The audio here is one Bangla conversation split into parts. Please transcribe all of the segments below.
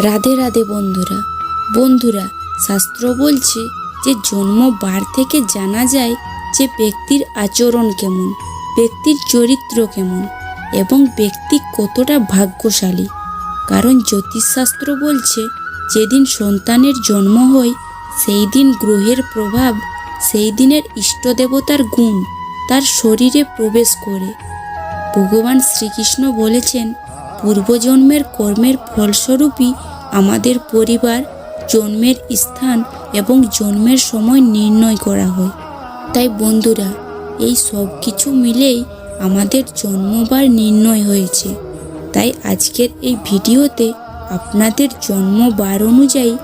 রাধে রাধে বন্ধুরা। বন্ধুরা, শাস্ত্র বলছে যে জন্ম বার থেকে জানা যায় যে ব্যক্তির আচরণ কেমন, ব্যক্তির চরিত্র কেমন এবং ব্যক্তি কতটা ভাগ্যশালী। কারণ জ্যোতিষশাস্ত্র বলছে, যেদিন সন্তানের জন্ম হয় সেই দিন গ্রহের প্রভাব সেই দিনের ইষ্টদেবতার গুণ তার শরীরে প্রবেশ করে। ভগবান শ্রীকৃষ্ণ বলেছেন পূর্বজন্মের কর্মের ফলস্বরূপই আমাদের পরিবার জন্মের স্থান এবং জন্মের সময় নির্ণয় করা হয়। তাই বন্ধুরা, এই সব কিছু মিলেই আমাদের জন্মবার নির্ণয় হয়েছে। তাই আজকের এই ভিডিওতে আপনাদের জন্মবার অনুযায়ী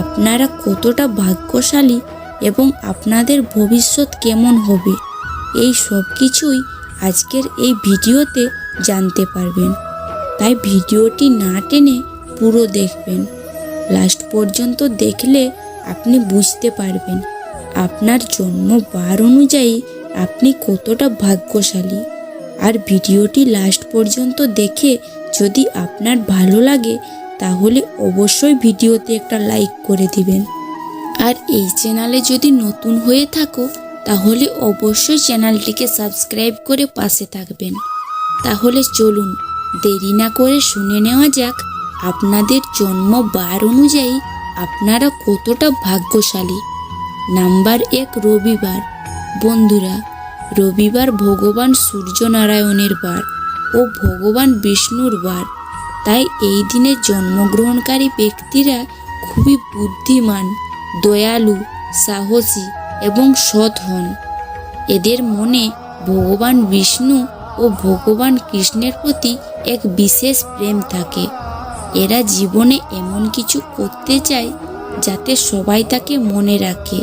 আপনারা কতটা ভাগ্যশালী এবং আপনাদের ভবিষ্যৎ কেমন হবে, এই সব কিছুই আজকের এই ভিডিওতে জানতে পারবেন। তাই ভিডিওটি না টেনে পুরো দেখবেন। লাস্ট পর্যন্ত দেখলে আপনি বুঝতে পারবেন আপনার জন্ম বার অনুযায়ী আপনি কতটা ভাগ্যশালী। আর ভিডিওটি লাস্ট পর্যন্ত দেখে যদি আপনার ভালো লাগে, তাহলে অবশ্যই ভিডিওতে একটা লাইক করে দিবেন। আর এই চ্যানেলে যদি নতুন হয়ে থাকো, তাহলে অবশ্যই চ্যানেলটিকে সাবস্ক্রাইব করে পাশে থাকবেন। তাহলে চলুন দেরি না করে শুনে নেওয়া যাক, আপনাদের জন্ম বার অনুযায়ী আপনারা কতটা ভাগ্যশালী। নাম্বার এক, রবিবার। বন্ধুরা, রবিবার ভগবান সূর্যনারায়ণের বার ও ভগবান বিষ্ণুর বার। তাই এই দিনে জন্মগ্রহণকারী ব্যক্তিরা খুবই বুদ্ধিমান, দয়ালু, সাহসী এবং সৎ হন। এদের মনে ভগবান বিষ্ণু ও ভগবান কৃষ্ণের প্রতি এক বিশেষ প্রেম থাকে। এরা জীবনে এমন কিছু করতে চায় যাতে সবাই তাকে মনে রাখে।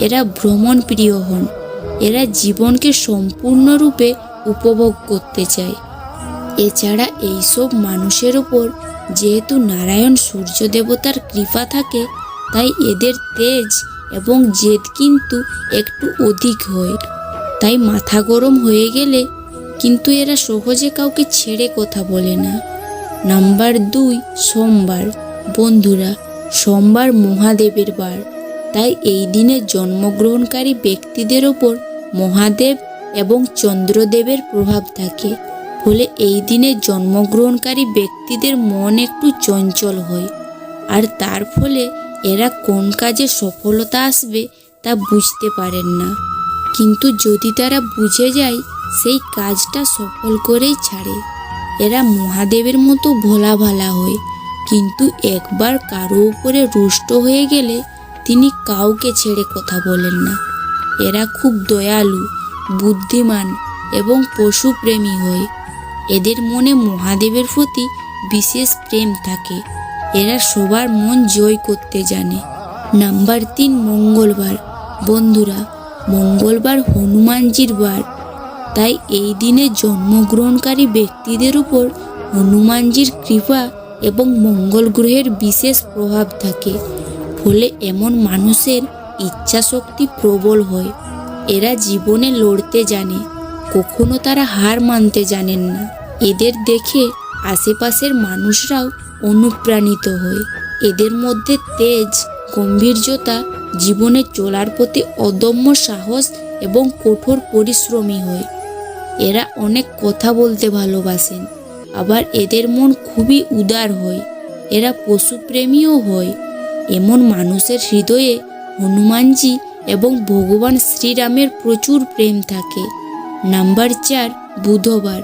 এরা ভ্রমণ প্রিয় হন। এরা জীবনকে সম্পূর্ণরূপে উপভোগ করতে চায়। এছাড়া এইসব মানুষের ওপর যেহেতু নারায়ণ সূর্য দেবতার কৃপা থাকে, তাই এদের তেজ এবং জেদ কিন্তু একটু অধিক হয়। তাই মাথা গরম হয়ে গেলে কিন্তু এরা সহজে কাউকে ছেড়ে কথা বলে না। নাম্বার দুই, সোমবার। বন্ধুরা, সোমবার মহাদেবের বার। তাই এই দিনে জন্মগ্রহণকারী ব্যক্তিদের ওপর মহাদেব এবং চন্দ্রদেবের প্রভাব থাকে। ফলে এই দিনে জন্মগ্রহণকারী ব্যক্তিদের মন একটু চঞ্চল হয়। আর তার ফলে এরা কোন কাজে সফলতা আসবে তা বুঝতে পারেন না। কিন্তু যদি তারা বুঝে যায় সেই কাজটা সফল করেই ছাড়ে। এরা মহাদেবের মতো ভোলা ভালা হয়। কিন্তু একবার কারও উপরে রুষ্ট হয়ে গেলে তিনি কাউকে ছেড়ে কথা বলেন না। এরা খুব দয়ালু, বুদ্ধিমান এবং পশুপ্রেমী হয়। এদের মনে মহাদেবের প্রতি বিশেষ প্রেম থাকে। এরা সবার মন জয় করতে জানে। নাম্বার তিন মঙ্গলবার। বন্ধুরা, মঙ্গলবার হনুমানজির বার। তাই এই দিনে জন্মগ্রহণকারী ব্যক্তিদের উপর হনুমানজির কৃপা এবং মঙ্গল গ্রহের বিশেষ প্রভাব থাকে। ফলে এমন মানুষের ইচ্ছা শক্তি প্রবল হয়। এরা জীবনে লড়তে জানে, কখনো তারা হার মানতে জানেন না। এদের দেখে আশেপাশের মানুষরাও অনুপ্রাণিত হয়। এদের মধ্যে তেজ গম্ভীর্যতা জীবনে চলার প্রতি অদম্য সাহস এবং কঠোর পরিশ্রমী হয়। এরা অনেক কথা বলতে ভালোবাসেন। আবার এদের মন খুবই উদার হয়। এরা পশুপ্রেমীও হয়। এমন মানুষের হৃদয়ে হনুমানজি এবং ভগবান শ্রীরামের প্রচুর প্রেম থাকে। নাম্বার চার, বুধবার।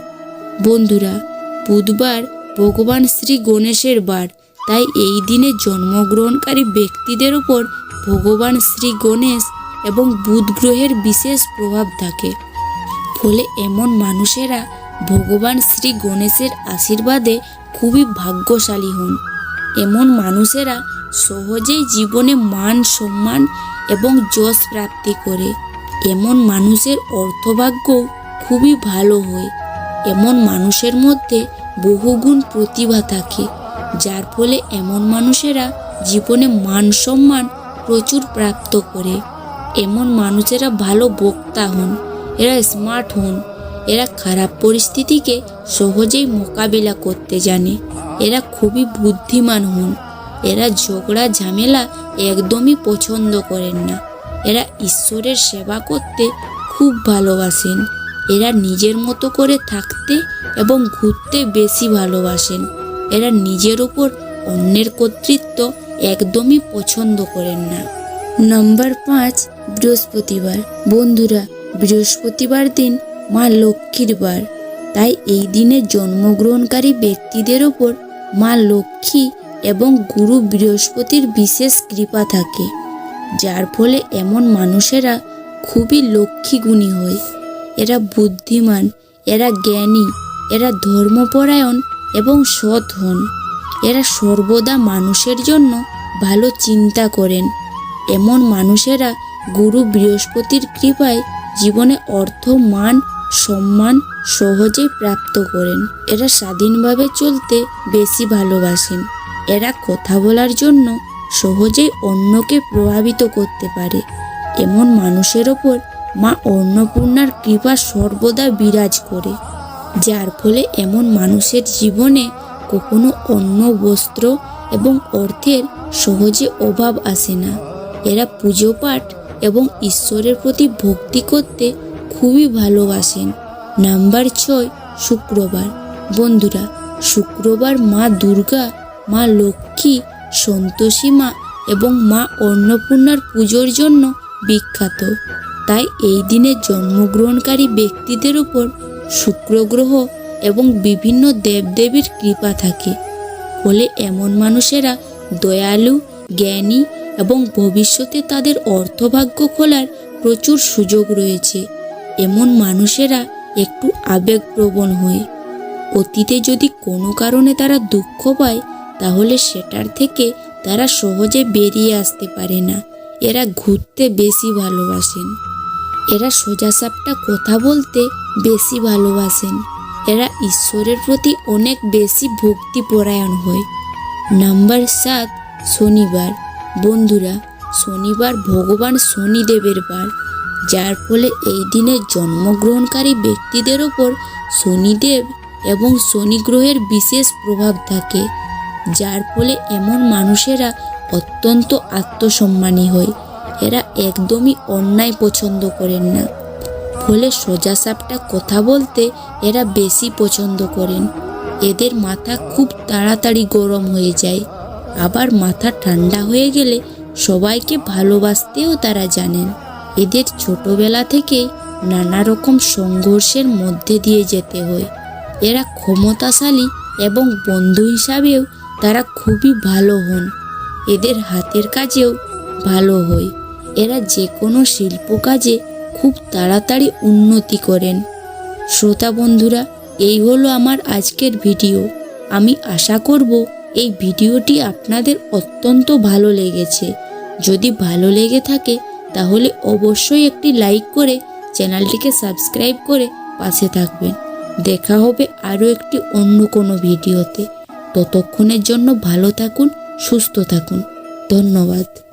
বন্ধুরা, বুধবার ভগবান শ্রী গণেশের বার। তাই এই দিনে জন্মগ্রহণকারী ব্যক্তিদের উপর ভগবান শ্রী গণেশ এবং বুধ গ্রহের বিশেষ প্রভাব থাকে। ফলে এমন মানুষেরা ভগবান শ্রী গণেশের আশীর্বাদে খুবই ভাগ্যশালী হন। এমন মানুষেরা সহজেই জীবনে মান সম্মান এবং যশ প্রাপ্তি করে। এমন মানুষের অর্থভাগ্য খুবই ভালো হয়। এমন মানুষের মধ্যে বহুগুণ প্রতিভা থাকে, যার ফলে এমন মানুষেরা জীবনে মান সম্মান প্রচুর প্রাপ্ত করে। এমন মানুষেরা ভালো বক্তা হন। এরা স্মার্ট হন। এরা খারাপ পরিস্থিতিকে সহজেই মোকাবিলা করতে জানে। এরা খুবই বুদ্ধিমান হন। এরা ঝগড়া, ঝামেলা একদমই পছন্দ করেন না। এরা ঈশ্বরের সেবা করতে খুব ভালোবাসেন। এরা নিজের মতো করে থাকতে এবং ঘুরতে বেশি ভালোবাসেন। এরা নিজের উপর অন্যের কর্তৃত্ব একদমই পছন্দ করেন না। নম্বর পাঁচ, বৃহস্পতিবার। বন্ধুরা বৃহস্পতিবার দিন মা লক্ষ্মীর বার। তাই এই দিনে জন্মগ্রহণকারী ব্যক্তিদের ওপর মা লক্ষ্মী এবং গুরু বৃহস্পতির বিশেষ কৃপা থাকে, যার ফলে এমন মানুষেরা খুবই লক্ষ্মীগুণী হয়। এরা বুদ্ধিমান, এরা জ্ঞানী, এরা ধর্মপরায়ণ এবং সৎ হন। এরা সর্বদা মানুষের জন্য ভালো চিন্তা করেন। এমন মানুষেরা গুরু বৃহস্পতির কৃপায় জীবনে অর্থ, মান, সম্মান সহজেই প্রাপ্ত করেন। এরা স্বাধীনভাবে চলতে বেশি ভালোবাসেন। এরা কথা বলার জন্য সহজেই অন্যকে প্রভাবিত করতে পারে। এমন মানুষের ওপর মা অন্নপূর্ণার কৃপা সর্বদা বিরাজ করে। যার ফলে এমন মানুষের জীবনে কখনো অন্য বস্ত্র এবং অর্থের সহজে অভাব আসে না। এরা পুজো পাঠ এবং ঈশ্বরের প্রতি ভক্তি করতে খুবই ভালোবাসেন। নাম্বার ছয়, শুক্রবার। বন্ধুরা, শুক্রবার মা দুর্গা, মা লক্ষ্মী, সন্তোষী মা এবং মা অন্নপূর্ণার পুজোর জন্য বিখ্যাত। তাই এই দিনে জন্মগ্রহণকারী ব্যক্তিদের উপর শুক্র গ্রহ এবং বিভিন্ন দেবদেবীর কৃপা থাকে। ফলে এমন মানুষেরা দয়ালু, জ্ঞানী এবং ভবিষ্যতে তাদের অর্থভাগ্য খোলার প্রচুর সুযোগ রয়েছে। এমন মানুষেরা একটু আবেগপ্রবণ হয়। অতীতে যদি কোনো কারণে তারা দুঃখ পায়, তাহলে সেটার থেকে তারা সহজে বেরিয়ে আসতে পারে না। এরা ঘুরতে বেশি ভালোবাসেন। এরা সোজাসাপটা কথা বলতে বেশি ভালোবাসেন। এরা ঈশ্বরের প্রতি অনেক বেশি ভক্তিপরায়ণ হয়। নাম্বার সাত, শনিবার। বন্ধুরা, শনিবার ভগবান শনিদেবের বার, যার ফলে এই দিনে জন্মগ্রহণকারী ব্যক্তিদের ওপর শনিদেব এবং শনি গ্রহের বিশেষ প্রভাব থাকে, যার ফলে এমন মানুষেরা অত্যন্ত আত্মসম্মানী হয়। এরা একদমই অন্যায় পছন্দ করেন না। ফলে সোজাসাপটা কথা বলতে এরা বেশি পছন্দ করেন। এদের মাথা খুব তাড়াতাড়ি গরম হয়ে যায়। আবার মাথা ঠান্ডা হয়ে গেলে সবাইকে ভালোবাসতেও তারা জানেন। এদের ছোটবেলা থেকে নানা রকম সংঘর্ষের মধ্যে দিয়ে যেতে হয়। এরা ক্ষমতাশালী এবং বন্ধু হিসাবেও তারা খুবই ভালো হন। এদের হাতের কাজেও ভালো হয়। এরা যে কোনো শিল্প কাজে খুব তাড়াতাড়ি উন্নতি করেন। শ্রোতা বন্ধুরা, এই হলো আমার আজকের ভিডিও। আমি আশা করব এই ভিডিওটি আপনাদের অত্যন্ত ভালো লেগেছে। যদি ভালো লেগে থাকে, তাহলে অবশ্যই একটি লাইক করে চ্যানেলটিকে সাবস্ক্রাইব করে পাশে থাকবেন। দেখা হবে আরও একটি অন্য কোনো ভিডিওতে। ততক্ষণের জন্য ভালো থাকুন, সুস্থ থাকুন। ধন্যবাদ।